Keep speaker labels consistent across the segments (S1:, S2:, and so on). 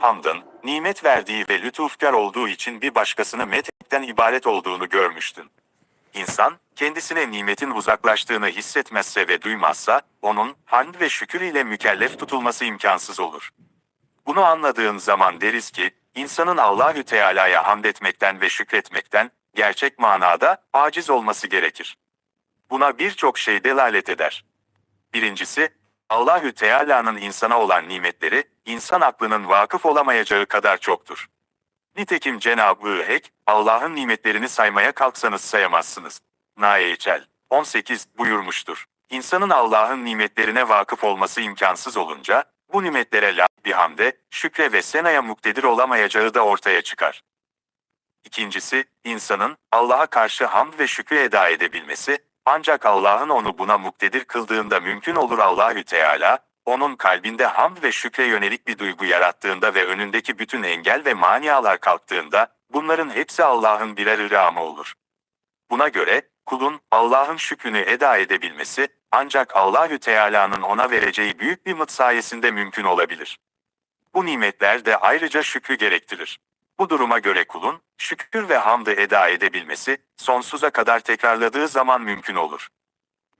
S1: hamdın, nimet verdiği ve lütufkar olduğu için bir başkasını methetmekten ibaret olduğunu görmüştün. İnsan, kendisine nimetin uzaklaştığını hissetmezse ve duymazsa, onun hamd ve şükür ile mükellef tutulması imkansız olur. Bunu anladığın zaman deriz ki, insanın Allahü Teala'ya hamd etmekten ve şükretmekten, gerçek manada, aciz olması gerekir. Buna birçok şey delalet eder. Birincisi, Allahü Teala'nın insana olan nimetleri, insan aklının vakıf olamayacağı kadar çoktur. Nitekim Cenab-ı Hek, Allah'ın nimetlerini saymaya kalksanız sayamazsınız. Naeçel 18 buyurmuştur. İnsanın Allah'ın nimetlerine vakıf olması imkansız olunca, bu nimetlere la bir hamde, şükre ve senaya muktedir olamayacağı da ortaya çıkar. İkincisi, insanın Allah'a karşı hamd ve şükrü eda edebilmesi, ancak Allah'ın onu buna muktedir kıldığında mümkün olur Allahü Teala, onun kalbinde hamd ve şükre yönelik bir duygu yarattığında ve önündeki bütün engel ve manialar kalktığında, bunların hepsi Allah'ın birer ıramı olur. Buna göre, kulun Allah'ın şükrünü eda edebilmesi, ancak Allahü Teala'nın ona vereceği büyük bir mıt sayesinde mümkün olabilir. Bu nimetler de ayrıca şükrü gerektirir. Bu duruma göre kulun, şükür ve hamdı eda edebilmesi, sonsuza kadar tekrarladığı zaman mümkün olur.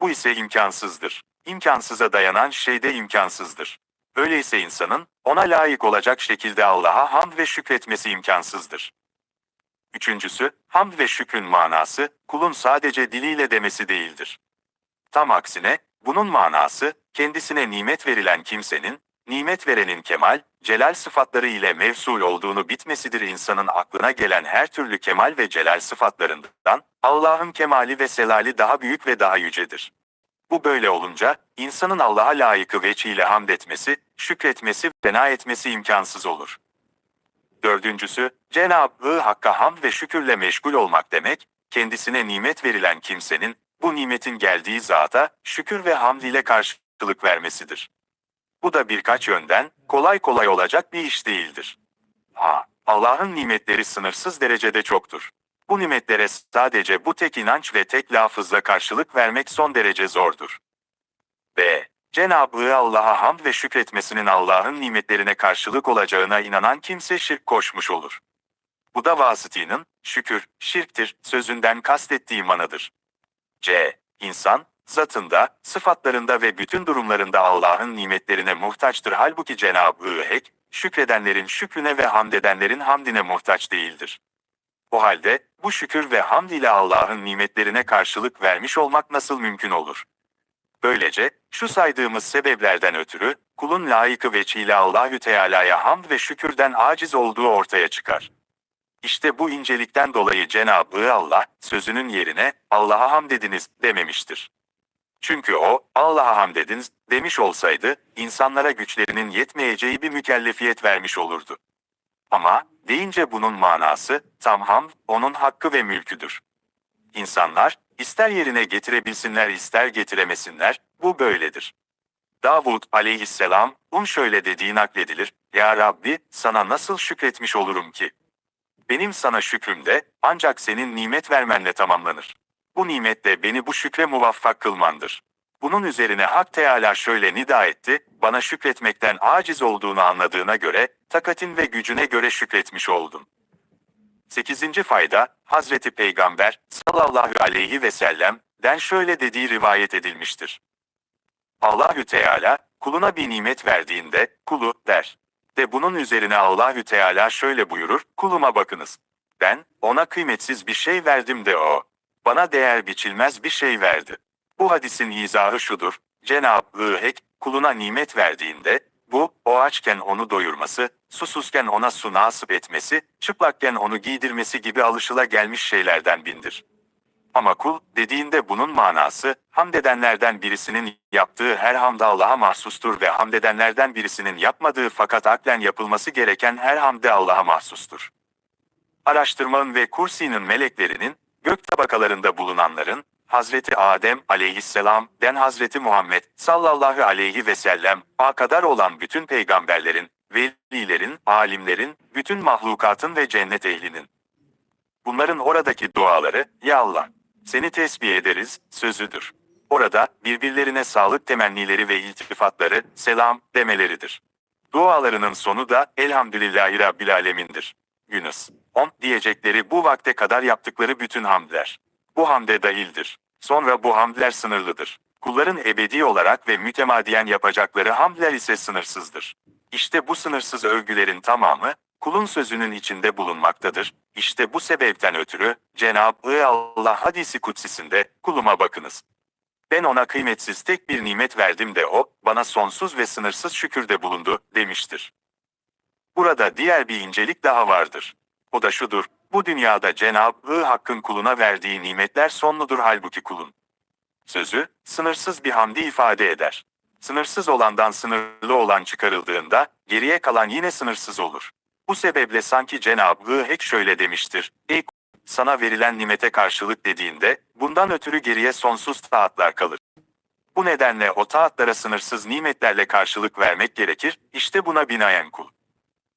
S1: Bu ise imkansızdır. İmkansıza dayanan şey de imkansızdır. Öyleyse insanın, ona layık olacak şekilde Allah'a hamd ve şükretmesi imkansızdır. Üçüncüsü, hamd ve şükrün manası, kulun sadece diliyle demesi değildir. Tam aksine, bunun manası, kendisine nimet verilen kimsenin, nimet verenin kemal, celal sıfatları ile mevsul olduğunu bitmesidir insanın aklına gelen her türlü kemal ve celal sıfatlarından, Allah'ın kemali ve selali daha büyük ve daha yücedir. Bu böyle olunca, insanın Allah'a layıkı veçiyle hamd etmesi, şükretmesi, fena etmesi imkansız olur. Dördüncüsü, Cenab-ı Hakk'a hamd ve şükürle meşgul olmak demek, kendisine nimet verilen kimsenin, bu nimetin geldiği zata, şükür ve hamd ile karşılık vermesidir. Bu da birkaç yönden, kolay kolay olacak bir iş değildir. A. Allah'ın nimetleri sınırsız derecede çoktur. Bu nimetlere sadece bu tek inanç ve tek lafızla karşılık vermek son derece zordur. B. Cenab-ı Allah'a hamd ve şükretmesinin Allah'ın nimetlerine karşılık olacağına inanan kimse şirk koşmuş olur. Bu da vasıtinin, şükür, şirktir, sözünden kastettiği manadır. C. İnsan, zatında, sıfatlarında ve bütün durumlarında Allah'ın nimetlerine muhtaçtır halbuki Cenab-ı Hek, şükredenlerin şükrüne ve hamd edenlerin hamdine muhtaç değildir. O halde, bu şükür ve hamd ile Allah'ın nimetlerine karşılık vermiş olmak nasıl mümkün olur? Böylece, şu saydığımız sebeplerden ötürü, kulun layıkı veçiyle Allahü Teala'ya hamd ve şükürden aciz olduğu ortaya çıkar. İşte bu incelikten dolayı Cenab-ı Allah, sözünün yerine, Allah'a hamd ediniz, dememiştir. Çünkü o, Allah'a hamd ediniz, demiş olsaydı, insanlara güçlerinin yetmeyeceği bir mükellefiyet vermiş olurdu. Ama, deyince bunun manası, tam hamd, onun hakkı ve mülküdür. İnsanlar, ister yerine getirebilsinler ister getiremesinler, bu böyledir. Davud aleyhisselam, un şöyle dediği nakledilir, Ya Rabbi, sana nasıl şükretmiş olurum ki? Benim sana şükrüm de, ancak senin nimet vermenle tamamlanır. Bu nimet de beni bu şükre muvaffak kılmandır. Bunun üzerine Hak Teala şöyle nida etti, bana şükretmekten aciz olduğunu anladığına göre, takatin ve gücüne göre şükretmiş oldun. 8. fayda, Hazreti Peygamber sallallahu aleyhi ve sellem den şöyle dediği rivayet edilmiştir. Allahü Teala kuluna bir nimet verdiğinde kulu der. De bunun üzerine Allahü Teala şöyle buyurur: Kuluma bakınız. Ben ona kıymetsiz bir şey verdim de o bana değer biçilmez bir şey verdi. Bu hadisin izahı şudur. Cenab-ı Hek kuluna nimet verdiğinde bu, o açken onu doyurması, susuzken ona su nasip etmesi, çıplakken onu giydirmesi gibi alışıla gelmiş şeylerden bindir. Ama kul, dediğinde bunun manası, hamd edenlerden birisinin yaptığı her hamd Allah'a mahsustur ve hamd edenlerden birisinin yapmadığı fakat aklen yapılması gereken her hamde Allah'a mahsustur. Araştırmanın ve Kursi'nin meleklerinin, gök tabakalarında bulunanların, Hazreti Adem aleyhisselam den Hazreti Muhammed sallallahu aleyhi ve sellem a kadar olan bütün peygamberlerin, velilerin, alimlerin, bütün mahlukatın ve cennet ehlinin. Bunların oradaki duaları, Ya Allah, seni tesbih ederiz, sözüdür. Orada, birbirlerine sağlık temennileri ve iltifatları, selam, demeleridir. Dualarının sonu da Elhamdülillahi Rabbil Alemin'dir. Yunus. 10 diyecekleri bu vakte kadar yaptıkları bütün hamdler. Bu hamde dahildir. Sonra bu hamdler sınırlıdır. Kulların ebedi olarak ve mütemadiyen yapacakları hamdler ise sınırsızdır. İşte bu sınırsız övgülerin tamamı, kulun sözünün içinde bulunmaktadır. İşte bu sebepten ötürü, Cenab-ı Allah hadisi kutsisinde, kuluma bakınız. Ben ona kıymetsiz tek bir nimet verdim de o, bana sonsuz ve sınırsız şükürde bulundu, demiştir. Burada diğer bir incelik daha vardır. O da şudur, bu dünyada Cenab-ı Hakk'ın kuluna verdiği nimetler sonludur halbuki kulun. Sözü, sınırsız bir hamdi ifade eder. Sınırsız olandan sınırlı olan çıkarıldığında, geriye kalan yine sınırsız olur. Bu sebeple sanki Cenab-ı Hak şöyle demiştir, Ey sana verilen nimete karşılık dediğinde, bundan ötürü geriye sonsuz taatlar kalır. Bu nedenle o taatlara sınırsız nimetlerle karşılık vermek gerekir, işte buna binaen kul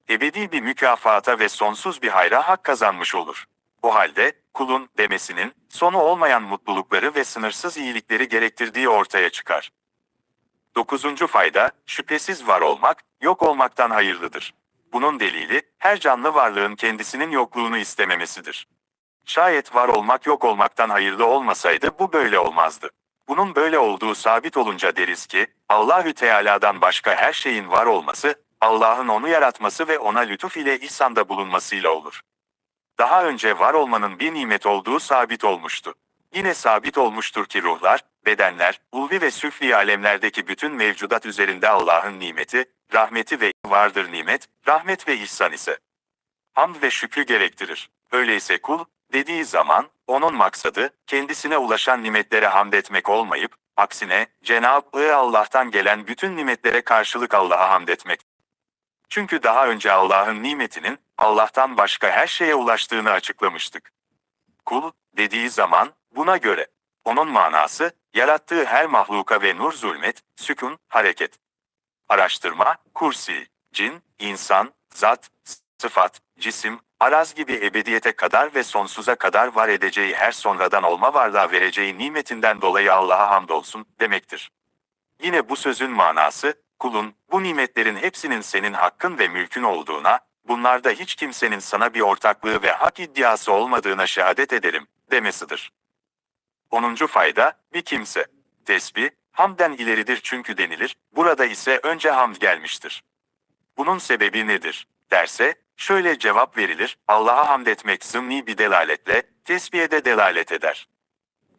S1: ebedi bir mükafata ve sonsuz bir hayra hak kazanmış olur. O halde, kulun demesinin, sonu olmayan mutlulukları ve sınırsız iyilikleri gerektirdiği ortaya çıkar. Dokuzuncu fayda, şüphesiz var olmak, yok olmaktan hayırlıdır. Bunun delili, her canlı varlığın kendisinin yokluğunu istememesidir. Şayet var olmak yok olmaktan hayırlı olmasaydı bu böyle olmazdı. Bunun böyle olduğu sabit olunca deriz ki, Allahü Teala'dan başka her şeyin var olması, Allah'ın onu yaratması ve ona lütuf ile ihsanda bulunmasıyla olur. Daha önce var olmanın bir nimet olduğu sabit olmuştu. Yine sabit olmuştur ki ruhlar, bedenler, ulvi ve süfli alemlerdeki bütün mevcudat üzerinde Allah'ın nimeti, rahmeti ve vardır nimet, rahmet ve ihsan ise. Hamd ve şükrü gerektirir. Öyleyse kul, dediği zaman, onun maksadı, kendisine ulaşan nimetlere hamd etmek olmayıp, aksine, Cenab-ı Allah'tan gelen bütün nimetlere karşılık Allah'a hamd etmek. Çünkü daha önce Allah'ın nimetinin, Allah'tan başka her şeye ulaştığını açıklamıştık. Kul, dediği zaman, buna göre. Onun manası, yarattığı her mahluka ve nur zulmet, sükun, hareket. Araştırma, kursi, cin, insan, zat, sıfat, cisim, araz gibi ebediyete kadar ve sonsuza kadar var edeceği her sonradan olma varlığa vereceği nimetinden dolayı Allah'a hamdolsun demektir. Yine bu sözün manası, kulun, bu nimetlerin hepsinin senin hakkın ve mülkün olduğuna, bunlarda hiç kimsenin sana bir ortaklığı ve hak iddiası olmadığına şehadet ederim, demesidir. 10. fayda, bir kimse. Tesbih, hamden ileridir çünkü denilir, burada ise önce hamd gelmiştir. Bunun sebebi nedir? Derse, şöyle cevap verilir, Allah'a hamd etmek zımni bir delaletle, tesbihe de delalet eder.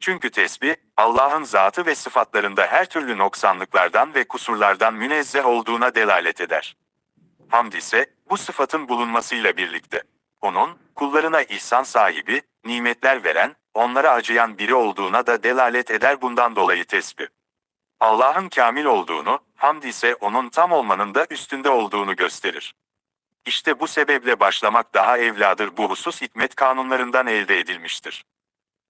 S1: Çünkü tesbih, Allah'ın zatı ve sıfatlarında her türlü noksanlıklardan ve kusurlardan münezzeh olduğuna delalet eder. Hamd ise, bu sıfatın bulunmasıyla birlikte, onun, kullarına ihsan sahibi, nimetler veren, onlara acıyan biri olduğuna da delalet eder bundan dolayı tesbih. Allah'ın kamil olduğunu, hamd ise onun tam olmanın da üstünde olduğunu gösterir. İşte bu sebeple başlamak daha evladır bu husus hikmet kanunlarından elde edilmiştir.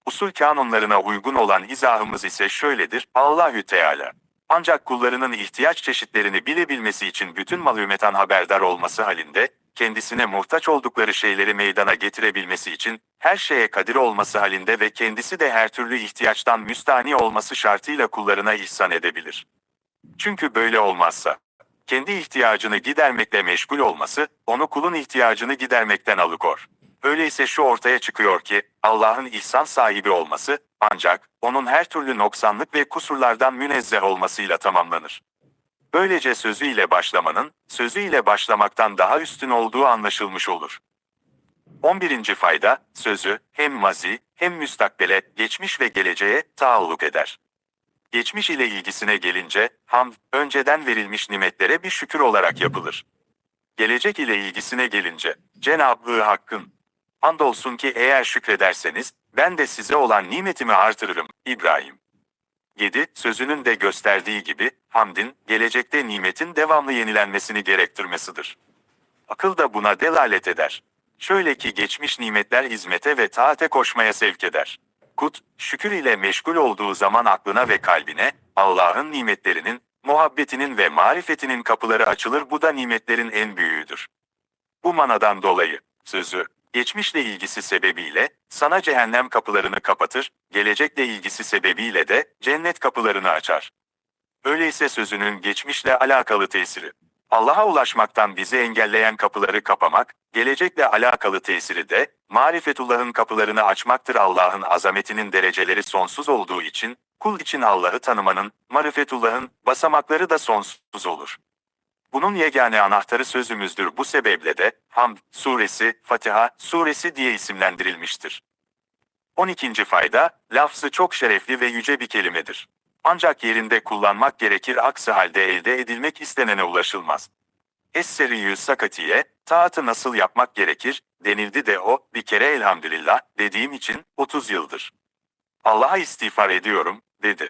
S1: Usul kanunlarına uygun olan izahımız ise şöyledir, Allahü Teala. Ancak kullarının ihtiyaç çeşitlerini bilebilmesi için bütün malumetan haberdar olması halinde, kendisine muhtaç oldukları şeyleri meydana getirebilmesi için, her şeye kadir olması halinde ve kendisi de her türlü ihtiyaçtan müstani olması şartıyla kullarına ihsan edebilir. Çünkü böyle olmazsa, kendi ihtiyacını gidermekle meşgul olması, onu kulun ihtiyacını gidermekten alıkor. Öyleyse şu ortaya çıkıyor ki, Allah'ın ihsan sahibi olması, ancak, onun her türlü noksanlık ve kusurlardan münezzeh olmasıyla tamamlanır. Böylece sözüyle başlamanın, sözüyle başlamaktan daha üstün olduğu anlaşılmış olur. 11. fayda, sözü, hem mazi, hem müstakbele, geçmiş ve geleceğe taalluk eder. Geçmiş ile ilgisine gelince, hamd, önceden verilmiş nimetlere bir şükür olarak yapılır. Gelecek ile ilgisine gelince, Cenab-ı Hakk'ın, andolsun ki eğer şükrederseniz, ben de size olan nimetimi artırırım, İbrahim. 7. Sözünün de gösterdiği gibi, hamdin, gelecekte nimetin devamlı yenilenmesini gerektirmesidir. Akıl da buna delalet eder. Şöyle ki geçmiş nimetler hizmete ve taate koşmaya sevk eder. Kut, şükür ile meşgul olduğu zaman aklına ve kalbine, Allah'ın nimetlerinin, muhabbetinin ve marifetinin kapıları açılır bu da nimetlerin en büyüğüdür. Bu manadan dolayı, sözü, geçmişle ilgisi sebebiyle, sana cehennem kapılarını kapatır, gelecekle ilgisi sebebiyle de cennet kapılarını açar. Öyleyse sözünün geçmişle alakalı tesiri, Allah'a ulaşmaktan bizi engelleyen kapıları kapamak, gelecekle alakalı tesiri de, marifetullah'ın kapılarını açmaktır Allah'ın azametinin dereceleri sonsuz olduğu için, kul için Allah'ı tanımanın, marifetullah'ın, basamakları da sonsuz olur. Bunun yegane anahtarı sözümüzdür bu sebeple de, Hamd suresi, Fatiha suresi diye isimlendirilmiştir. 12. fayda, lafzı çok şerefli ve yüce bir kelimedir. Ancak yerinde kullanmak gerekir aksi halde elde edilmek istenene ulaşılmaz. Es-Seriyü Sakatiye, taatı nasıl yapmak gerekir, denildi de o, bir kere elhamdülillah, dediğim için, 30 yıldır. Allah'a istiğfar ediyorum, dedi.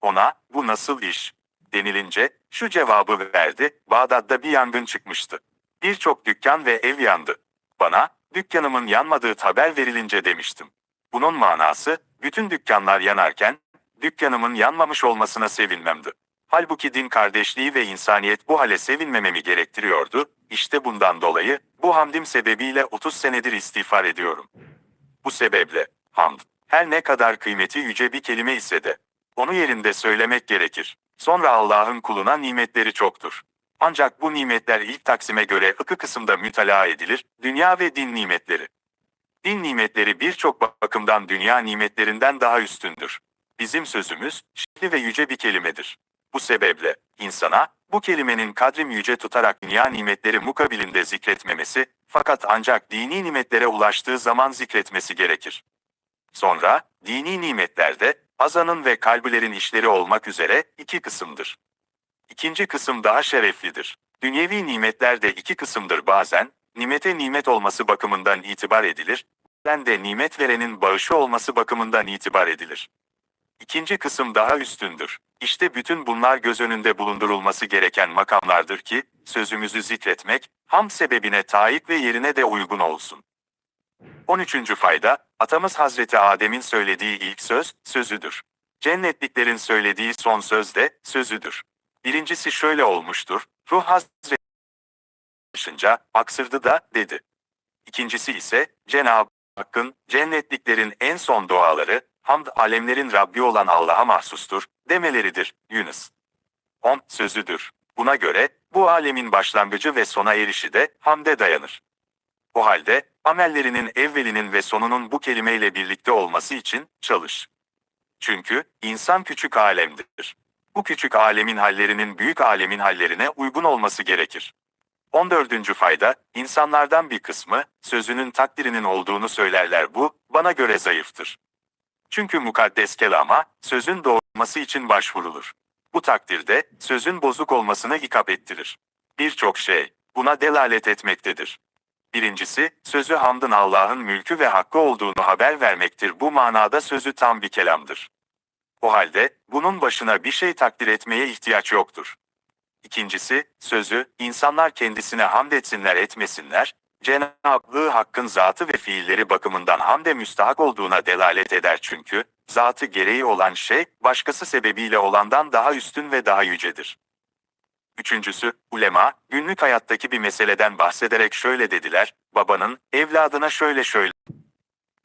S1: Ona, bu nasıl iş? Denilince, şu cevabı verdi, Bağdat'ta bir yangın çıkmıştı. Birçok dükkan ve ev yandı. Bana, dükkanımın yanmadığı haber verilince demiştim. Bunun manası, bütün dükkanlar yanarken, dükkanımın yanmamış olmasına sevinmemdi. Halbuki din kardeşliği ve insaniyet bu hale sevinmememi gerektiriyordu. İşte bundan dolayı, bu hamdim sebebiyle 30 senedir istiğfar ediyorum. Bu sebeple, hamd, her ne kadar kıymeti yüce bir kelime ise de, onu yerinde söylemek gerekir. Sonra Allah'ın kuluna nimetleri çoktur. Ancak bu nimetler ilk taksime göre iki kısımda mütalaa edilir, dünya ve din nimetleri. Din nimetleri birçok bakımdan dünya nimetlerinden daha üstündür. Bizim sözümüz, şifli ve yüce bir kelimedir. Bu sebeple, insana, bu kelimenin kadrim yüce tutarak dünya nimetleri mukabilinde zikretmemesi, fakat ancak dini nimetlere ulaştığı zaman zikretmesi gerekir. Sonra, dini nimetlerde, azanın ve kalbilerin işleri olmak üzere iki kısımdır. İkinci kısım daha şereflidir. Dünyevi nimetler de iki kısımdır bazen, nimete nimet olması bakımından itibar edilir, ben de nimet verenin bağışı olması bakımından itibar edilir. İkinci kısım daha üstündür. İşte bütün bunlar göz önünde bulundurulması gereken makamlardır ki, sözümüzü zikretmek, ham sebebine taik ve yerine de uygun olsun. 13. fayda, atamız Hazreti Adem'in söylediği ilk söz, sözüdür. Cennetliklerin söylediği son söz de, sözüdür. Birincisi şöyle olmuştur, ruh Hazreti dışınca, aksırdı da, dedi. İkincisi ise, Cenab-ı Hakk'ın, cennetliklerin en son duaları, hamd alemlerin Rabbi olan Allah'a mahsustur, demeleridir, Yunus. 10 sözüdür. Buna göre, bu alemin başlangıcı ve sona erişi de, hamde dayanır. O halde, amellerinin evvelinin ve sonunun bu kelimeyle birlikte olması için, çalış. Çünkü, insan küçük alemdir. Bu küçük alemin hallerinin büyük alemin hallerine uygun olması gerekir. 14. fayda, insanlardan bir kısmı, sözünün takdirinin olduğunu söylerler bu, bana göre zayıftır. Çünkü mukaddes kelama, sözün doğurması için başvurulur. Bu takdirde, sözün bozuk olmasını ikap ettirir. Birçok şey, buna delalet etmektedir. Birincisi, sözü hamdın Allah'ın mülkü ve hakkı olduğunu haber vermektir. Bu manada sözü tam bir kelamdır. O halde, bunun başına bir şey takdir etmeye ihtiyaç yoktur. İkincisi, sözü, insanlar kendisine hamd etsinler etmesinler, Cenab-ı Hakk'ın zatı ve fiilleri bakımından hamde müstahak olduğuna delalet eder çünkü, zatı gereği olan şey, başkası sebebiyle olandan daha üstün ve daha yücedir. Üçüncüsü, ulema, günlük hayattaki bir meseleden bahsederek şöyle dediler, babanın, evladına şöyle şöyle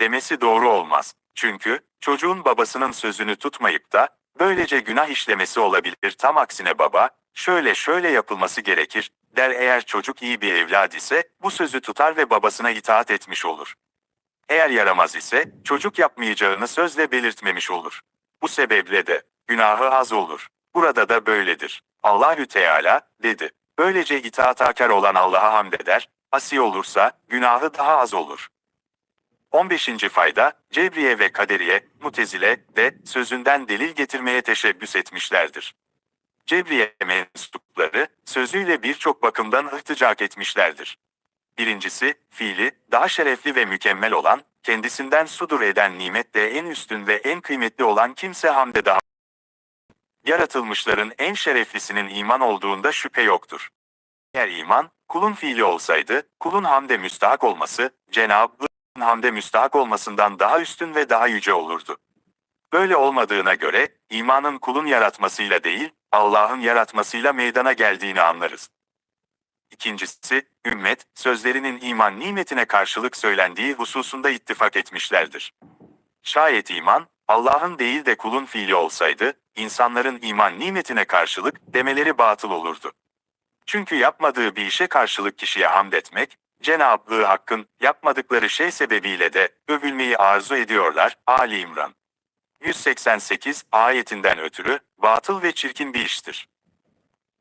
S1: demesi doğru olmaz. Çünkü, çocuğun babasının sözünü tutmayıp da, böylece günah işlemesi olabilir. Tam aksine baba, şöyle şöyle yapılması gerekir, der eğer çocuk iyi bir evlad ise, bu sözü tutar ve babasına itaat etmiş olur. Eğer yaramaz ise, çocuk yapmayacağını sözle belirtmemiş olur. Bu sebeple de, günahı az olur. Burada da böyledir. Allahü Teala, dedi. Böylece itaatakar olan Allah'a hamd eder, asi olursa, günahı daha az olur. 15. fayda, Cebriye ve Kaderiye, Mutezile de sözünden delil getirmeye teşebbüs etmişlerdir. Cebriye mensupları, sözüyle birçok bakımdan ihticac etmişlerdir. Birincisi, fiili, daha şerefli ve mükemmel olan, kendisinden sudur eden nimette en üstün ve en kıymetli olan kimse hamde daha. Yaratılmışların en şereflisinin iman olduğunda şüphe yoktur. Eğer iman, kulun fiili olsaydı, kulun hamde müstahak olması, Cenab-ı hamde müstahak olmasından daha üstün ve daha yüce olurdu. Böyle olmadığına göre, imanın kulun yaratmasıyla değil, Allah'ın yaratmasıyla meydana geldiğini anlarız. İkincisi, ümmet, sözlerinin iman nimetine karşılık söylendiği hususunda ittifak etmişlerdir. Şayet iman, Allah'ın değil de kulun fiili olsaydı, insanların iman nimetine karşılık demeleri batıl olurdu. Çünkü yapmadığı bir işe karşılık kişiye hamd etmek, Cenab-ı Hakk'ın yapmadıkları şey sebebiyle de övülmeyi arzu ediyorlar. Ali İmran 188 ayetinden ötürü batıl ve çirkin bir iştir.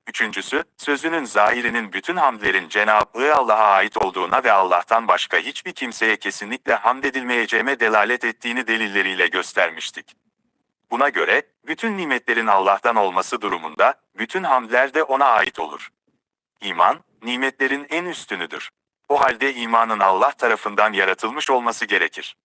S1: Üçüncüsü, sözünün zahirinin bütün hamdlerin Cenab-ı Allah'a ait olduğuna ve Allah'tan başka hiçbir kimseye kesinlikle hamd edilmeyeceğime delalet ettiğini delilleriyle göstermiştik. Buna göre, bütün nimetlerin Allah'tan olması durumunda, bütün hamdler de ona ait olur. İman, nimetlerin en üstünüdür. O halde imanın Allah tarafından yaratılmış olması gerekir.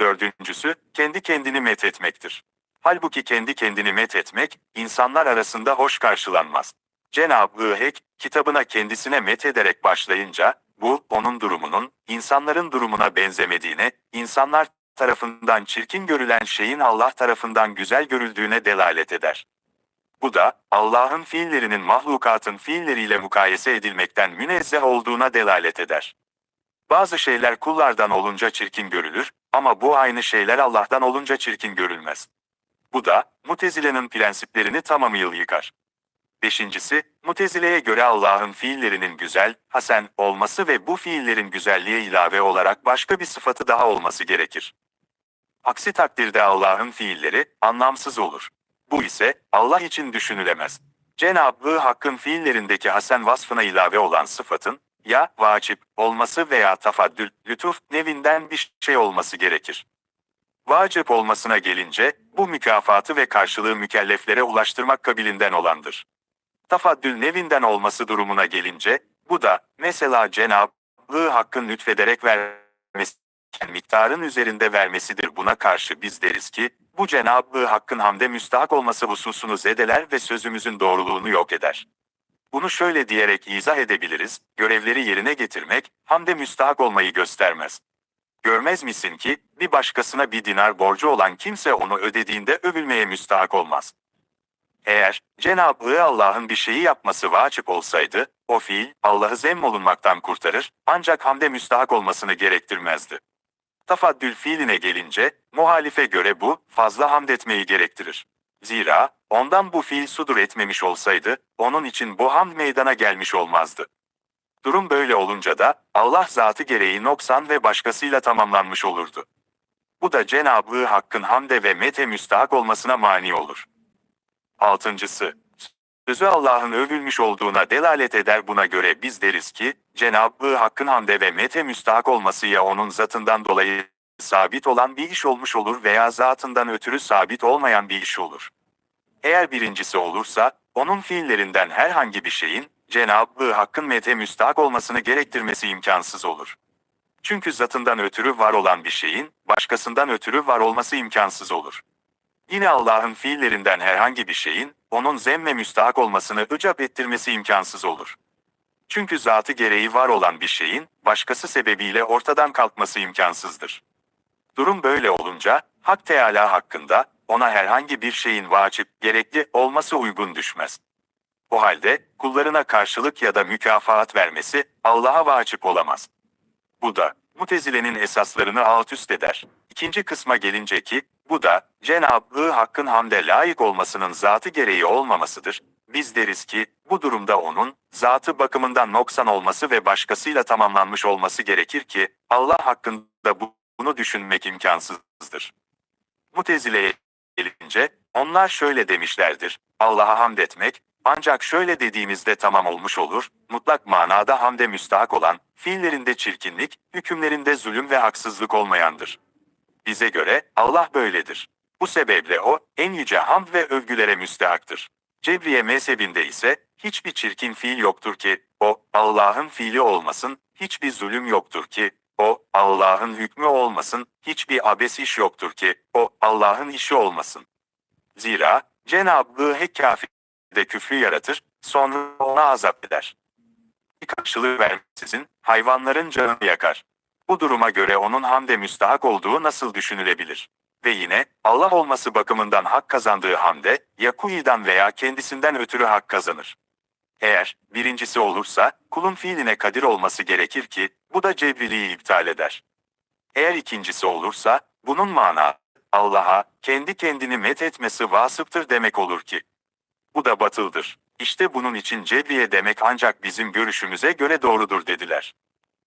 S1: Dördüncüsü, kendi kendini met etmektir. Halbuki kendi kendini met etmek, insanlar arasında hoş karşılanmaz. Cenab-ı Hak, kitabına kendisine met ederek başlayınca, bu, onun durumunun, insanların durumuna benzemediğine, insanlar tarafından çirkin görülen şeyin Allah tarafından güzel görüldüğüne delalet eder. Bu da, Allah'ın fiillerinin mahlukatın fiilleriyle mukayese edilmekten münezzeh olduğuna delalet eder. Bazı şeyler kullardan olunca çirkin görülür, ama bu aynı şeyler Allah'tan olunca çirkin görülmez. Bu da, Mutezile'nin prensiplerini tamamıyla yıkar. Beşincisi, Mutezile'ye göre Allah'ın fiillerinin güzel, hasen olması ve bu fiillerin güzelliğe ilave olarak başka bir sıfatı daha olması gerekir. Aksi takdirde Allah'ın fiilleri anlamsız olur. Bu ise Allah için düşünülemez. Cenab-ı Hakk'ın fiillerindeki hasen vasfına ilave olan sıfatın ya vacip olması veya tafaddül, lütuf nevinden bir şey olması gerekir. Vacip olmasına gelince bu mükafatı ve karşılığı mükelleflere ulaştırmak kabilinden olandır. Tafaddül nevinden olması durumuna gelince bu da mesela Cenab-ı Hakk'ın lütfederek vermesi miktarın üzerinde vermesidir. Buna karşı biz deriz ki, bu Cenab-ı Hakk'ın hamde müstahak olması hususunu zedeler ve sözümüzün doğruluğunu yok eder. Bunu şöyle diyerek izah edebiliriz, görevleri yerine getirmek, hamde müstahak olmayı göstermez. Görmez misin ki, bir başkasına bir dinar borcu olan kimse onu ödediğinde övülmeye müstahak olmaz. Eğer Cenab-ı Allah'ın bir şeyi yapması vacip olsaydı, o fiil Allah'ı zemmolunmaktan kurtarır, ancak hamde müstahak olmasını gerektirmezdi. Tafaddül fiiline gelince, muhalife göre bu, fazla hamd etmeyi gerektirir. Zira, ondan bu fiil sudur etmemiş olsaydı, onun için bu hamd meydana gelmiş olmazdı. Durum böyle olunca da, Allah zatı gereği noksan ve başkasıyla tamamlanmış olurdu. Bu da Cenab-ı Hakk'ın hamde ve mete müstahak olmasına mani olur. Altıncısı, sözü Allah'ın övülmüş olduğuna delalet eder buna göre biz deriz ki, Cenab-ı Hakk'ın hamde ve mete müstahak olması ya onun zatından dolayı sabit olan bir iş olmuş olur veya zatından ötürü sabit olmayan bir iş olur. Eğer birincisi olursa, onun fiillerinden herhangi bir şeyin, Cenab-ı Hakk'ın mete müstahak olmasını gerektirmesi imkansız olur. Çünkü zatından ötürü var olan bir şeyin, başkasından ötürü var olması imkansız olur. Yine Allah'ın fiillerinden herhangi bir şeyin, onun zemme müstahak olmasını icap ettirmesi imkansız olur. Çünkü zatı gereği var olan bir şeyin, başkası sebebiyle ortadan kalkması imkansızdır. Durum böyle olunca, Hak Teala hakkında, ona herhangi bir şeyin vacip, gerekli olması uygun düşmez. O halde, kullarına karşılık ya da mükafat vermesi, Allah'a vacip olamaz. Bu da, Mutezile'nin esaslarını alt üst eder. İkinci kısma gelince ki, bu da, Cenab-ı Hakk'ın hamde layık olmasının zatı gereği olmamasıdır. Biz deriz ki, bu durumda onun, zatı bakımından noksan olması ve başkasıyla tamamlanmış olması gerekir ki, Allah hakkında bu, bunu düşünmek imkansızdır. Mutezile'ye gelince, onlar şöyle demişlerdir, Allah'a hamd etmek, ancak şöyle dediğimizde tamam olmuş olur, mutlak manada hamde müstahak olan, fiillerinde çirkinlik, hükümlerinde zulüm ve haksızlık olmayandır. Bize göre Allah böyledir. Bu sebeple o, en yüce hamd ve övgülere müstehaktır. Cebriye mezhebinde ise, hiçbir çirkin fiil yoktur ki, o, Allah'ın fiili olmasın, hiçbir zulüm yoktur ki, o, Allah'ın hükmü olmasın, hiçbir abes iş yoktur ki, o, Allah'ın işi olmasın. Zira, Cenab-ı Hak kafir de küfrü yaratır, sonra ona azap eder. Bir karşılığı vermeksizin, hayvanların canını yakar. Bu duruma göre onun hamde müstahak olduğu nasıl düşünülebilir? Ve yine, Allah olması bakımından hak kazandığı hamde, ya kuyudan veya kendisinden ötürü hak kazanır. Eğer, birincisi olursa, kulun fiiline kadir olması gerekir ki, bu da cebriliği iptal eder. Eğer ikincisi olursa, bunun mana, Allah'a, kendi kendini met etmesi vasıftır demek olur ki. Bu da batıldır. İşte bunun için cebriye demek ancak bizim görüşümüze göre doğrudur dediler.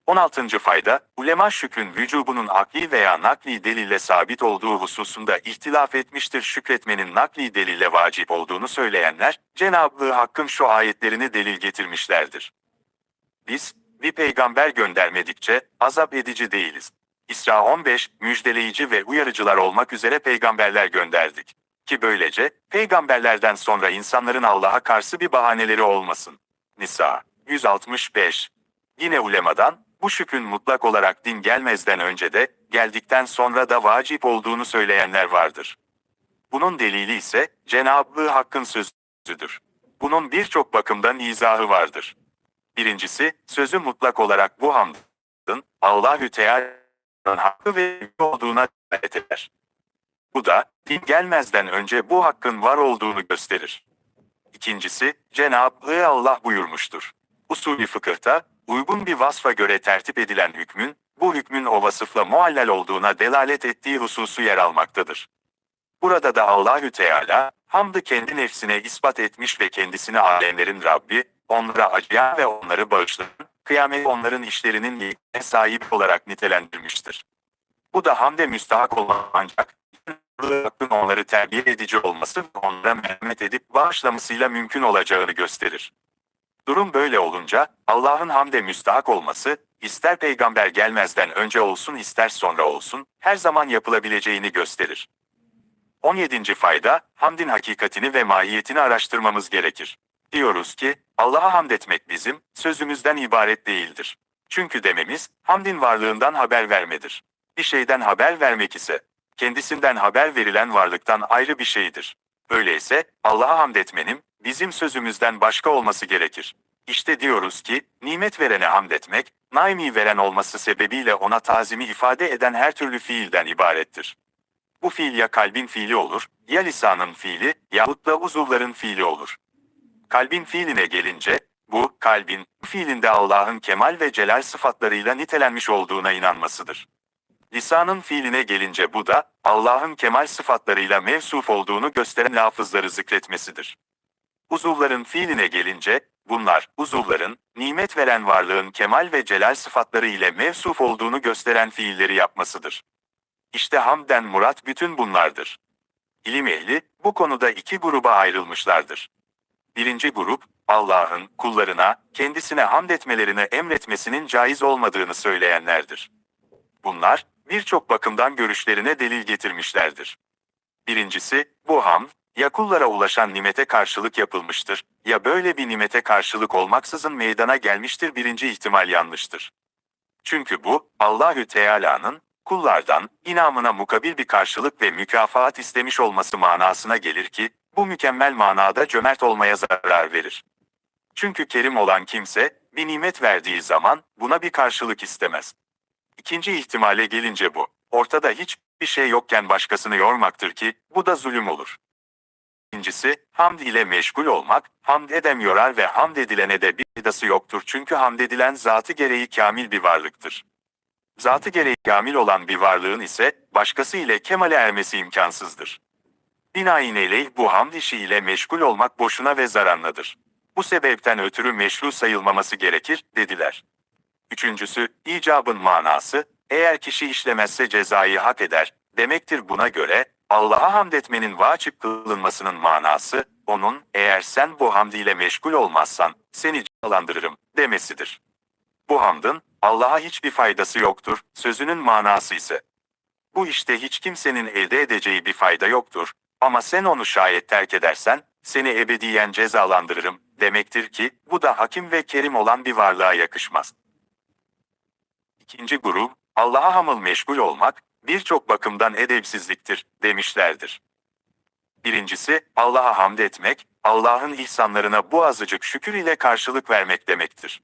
S1: 16. fayda, ulema şükrün vücubunun akli veya nakli delille sabit olduğu hususunda ihtilaf etmiştir. Şükretmenin nakli delille vacip olduğunu söyleyenler, Cenab-ı Hakk'ın şu ayetlerini delil getirmişlerdir. Biz, bir peygamber göndermedikçe azap edici değiliz. İsra 15, müjdeleyici ve uyarıcılar olmak üzere peygamberler gönderdik. Ki böylece, peygamberlerden sonra insanların Allah'a karşı bir bahaneleri olmasın. Nisa 165 Yine ulemadan, bu şükrün mutlak olarak din gelmezden önce de, geldikten sonra da vacip olduğunu söyleyenler vardır. Bunun delili ise, Cenab-ı Hakk'ın sözüdür. Bunun birçok bakımdan izahı vardır. Birincisi, sözü mutlak olarak bu hamdın, Allahü Teala'nın hakkı ve olduğuna delalet eder. Bu da, din gelmezden önce bu hakkın var olduğunu gösterir. İkincisi, Cenab-ı Allah buyurmuştur. Usulü fıkıhta, uygun bir vasfa göre tertip edilen hükmün, bu hükmün o vasıfla muallel olduğuna delalet ettiği hususu yer almaktadır. Burada da Allahü Teala, hamdı kendi nefsine ispat etmiş ve kendisini alemlerin Rabbi, onlara acıyan ve onları bağışlayan, kıyamet onların işlerinin yekine sahip olarak nitelendirmiştir. Bu da hamde müstahak olan ancak, Hakkın onları terbiye edici olması ve onlara merhamet edip bağışlamasıyla mümkün olacağını gösterir. Durum böyle olunca, Allah'ın hamde müstahak olması, ister peygamber gelmezden önce olsun ister sonra olsun, her zaman yapılabileceğini gösterir. 17. fayda, hamdin hakikatini ve mahiyetini araştırmamız gerekir. Diyoruz ki, Allah'a hamd etmek bizim, sözümüzden ibaret değildir. Çünkü dememiz, hamdin varlığından haber vermedir. Bir şeyden haber vermek ise, kendisinden haber verilen varlıktan ayrı bir şeydir. Öyleyse, Allah'a hamd etmenin, bizim sözümüzden başka olması gerekir. İşte diyoruz ki, nimet verene hamd etmek, naimi veren olması sebebiyle ona tazimi ifade eden her türlü fiilden ibarettir. Bu fiil ya kalbin fiili olur, ya lisanın fiili, yahut da uzuvların fiili olur. Kalbin fiiline gelince, bu, kalbin, fiilinde Allah'ın kemal ve celal sıfatlarıyla nitelenmiş olduğuna inanmasıdır. Lisanın fiiline gelince bu da, Allah'ın kemal sıfatlarıyla mevsuf olduğunu gösteren lafızları zikretmesidir. Uzuvların fiiline gelince, bunlar, uzuvların, nimet veren varlığın kemal ve celal sıfatları ile mevsuf olduğunu gösteren fiilleri yapmasıdır. İşte hamden murat bütün bunlardır. İlim ehli, bu konuda iki gruba ayrılmışlardır. Birinci grup, Allah'ın kullarına, kendisine hamd etmelerini emretmesinin caiz olmadığını söyleyenlerdir. Bunlar, birçok bakımdan görüşlerine delil getirmişlerdir. Birincisi, bu hamd, ya kullara ulaşan nimete karşılık yapılmıştır, ya böyle bir nimete karşılık olmaksızın meydana gelmiştir birinci ihtimal yanlıştır. Çünkü bu, Allahü Teala'nın, kullardan, inamına mukabil bir karşılık ve mükafat istemiş olması manasına gelir ki, bu mükemmel manada cömert olmaya zarar verir. Çünkü kerim olan kimse, bir nimet verdiği zaman, buna bir karşılık istemez. İkinci ihtimale gelince bu, ortada hiçbir şey yokken başkasını yormaktır ki, bu da zulüm olur. İkincisi, hamd ile meşgul olmak, hamd edem yorar ve hamd edilene de bir faydası yoktur çünkü hamd edilen zatı gereği kamil bir varlıktır. Zatı gereği kamil olan bir varlığın ise, başkası ile kemale ermesi imkansızdır. Binaenaleyh bu hamd işi ile meşgul olmak boşuna ve zararlıdır. Bu sebepten ötürü meşru sayılmaması gerekir, dediler. Üçüncüsü, icabın manası, eğer kişi işlemezse cezayı hak eder, demektir buna göre, Allah'a hamd etmenin vacip kılınmasının manası, onun, eğer sen bu hamd ile meşgul olmazsan, seni cezalandırırım, demesidir. Bu hamdın, Allah'a hiçbir faydası yoktur, sözünün manası ise. Bu işte hiç kimsenin elde edeceği bir fayda yoktur, ama sen onu şayet terk edersen, seni ebediyen cezalandırırım, demektir ki, bu da hakim ve kerim olan bir varlığa yakışmaz. İkinci grup, Allah'a hamıl meşgul olmak, birçok bakımdan edepsizliktir, demişlerdir. Birincisi, Allah'a hamd etmek, Allah'ın ihsanlarına bu azıcık şükür ile karşılık vermek demektir.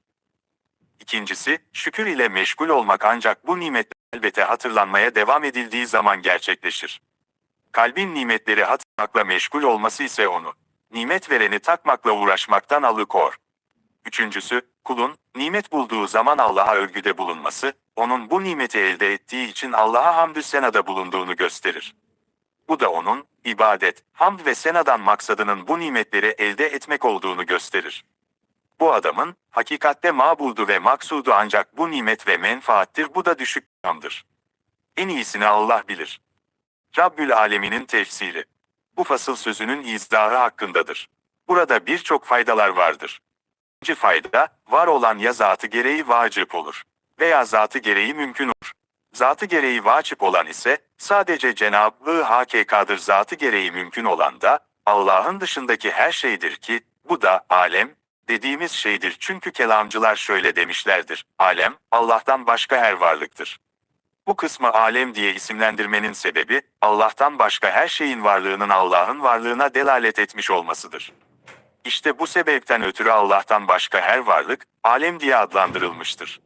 S1: İkincisi, şükür ile meşgul olmak ancak bu nimet elbette hatırlanmaya devam edildiği zaman gerçekleşir. Kalbin nimetleri hatırlamakla meşgul olması ise onu, nimet vereni takmakla uğraşmaktan alıkor. Üçüncüsü, kulun, nimet bulduğu zaman Allah'a övgüde bulunması, onun bu nimeti elde ettiği için Allah'a hamdü senada bulunduğunu gösterir. Bu da onun, ibadet, hamd ve senadan maksadının bu nimetleri elde etmek olduğunu gösterir. Bu adamın, hakikatte mabudu ve maksudu ancak bu nimet ve menfaattir bu da düşük makamdır. En iyisini Allah bilir. Rabbül Alemin'in tefsiri. Bu fasıl sözünün izdahı hakkındadır. Burada birçok faydalar vardır. Birinci fayda, var olan ya zatı gereği vacip olur. Veya zatı gereği mümkün olur. Zatı gereği vacip olan ise, sadece Cenab-ı Hakikadır zatı gereği mümkün olan da, Allah'ın dışındaki her şeydir ki, bu da alem, dediğimiz şeydir çünkü kelamcılar şöyle demişlerdir. Alem, Allah'tan başka her varlıktır. Bu kısmı alem diye isimlendirmenin sebebi, Allah'tan başka her şeyin varlığının Allah'ın varlığına delalet etmiş olmasıdır. İşte bu sebepten ötürü Allah'tan başka her varlık, alem diye adlandırılmıştır.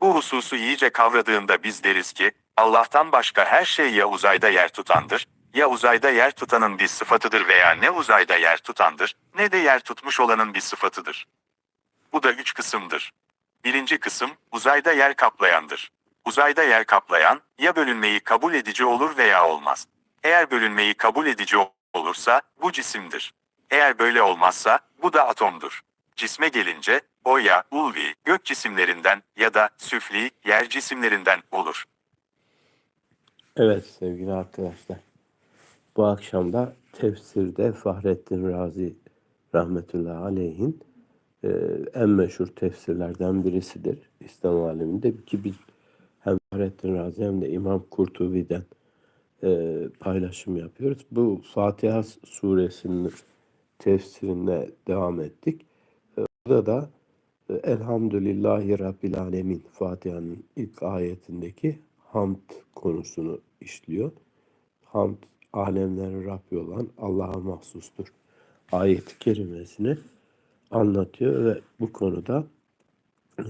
S1: Bu hususu iyice kavradığında biz deriz ki, Allah'tan başka her şey ya uzayda yer tutandır, ya uzayda yer tutanın bir sıfatıdır veya ne uzayda yer tutandır, ne de yer tutmuş olanın bir sıfatıdır. Bu da üç kısımdır. Birinci kısım, uzayda yer kaplayandır. Uzayda yer kaplayan, ya bölünmeyi kabul edici olur veya olmaz. Eğer bölünmeyi kabul edici olursa, bu cisimdir. Eğer böyle olmazsa, bu da atomdur. Cisme gelince, o ya ulvi, gök cisimlerinden ya da süfli, yer cisimlerinden olur.
S2: Evet sevgili arkadaşlar. Bu akşam da tefsirde Fahrettin Razi rahmetullahi aleyhin e, en meşhur tefsirlerden birisidir. İslam aleminde ki biz hem Fahrettin Razi hem de İmam Kurtubi'den e, paylaşım yapıyoruz. Bu Fatiha suresinin tefsirine devam ettik. Burada da e, Elhamdülillahi Rabbil Alemin Fatiha'nın ilk ayetindeki hamd konusunu işliyor. Hamd alemlerin Rabbi olan Allah'a mahsustur. Ayet-i kerimesini anlatıyor ve bu konuda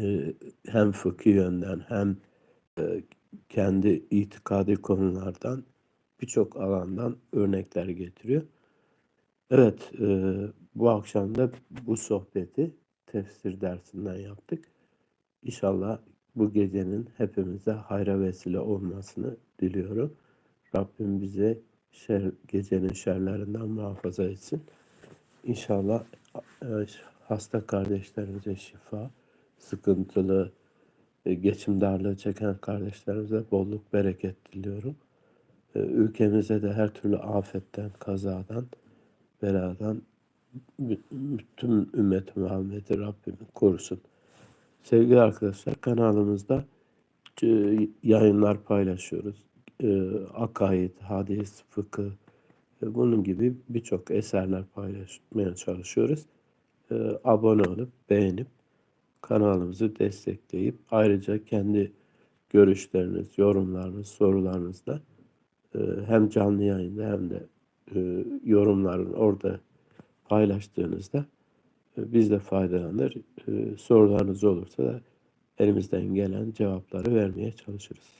S2: e, hem fıkhi yönden hem e, kendi itikadi konulardan birçok alandan örnekler getiriyor. Evet, e, bu akşam da bu sohbeti tefsir dersinden yaptık. İnşallah bu gecenin hepimize hayra vesile olmasını diliyorum. Rabbim bize şer, gecenin şerlerinden muhafaza etsin. İnşallah e, hasta kardeşlerimize şifa, sıkıntılı, e, geçim darlığı çeken kardeşlerimize bolluk bereket diliyorum. E, Ülkemize de her türlü afetten, kazadan, beladan bütün ümmet Muhammed'i Rabbim korusun. Sevgili arkadaşlar kanalımızda e, yayınlar paylaşıyoruz. E, akaid, hadis, fıkıh, e, bunun gibi birçok eserler paylaşmaya çalışıyoruz. Abone olup beğenip kanalımızı destekleyip ayrıca kendi görüşleriniz, yorumlarınız, sorularınızla hem canlı yayında hem de yorumların orada paylaştığınızda e, biz de faydalanır. E, sorularınız olursa da elimizden gelen cevapları vermeye çalışırız.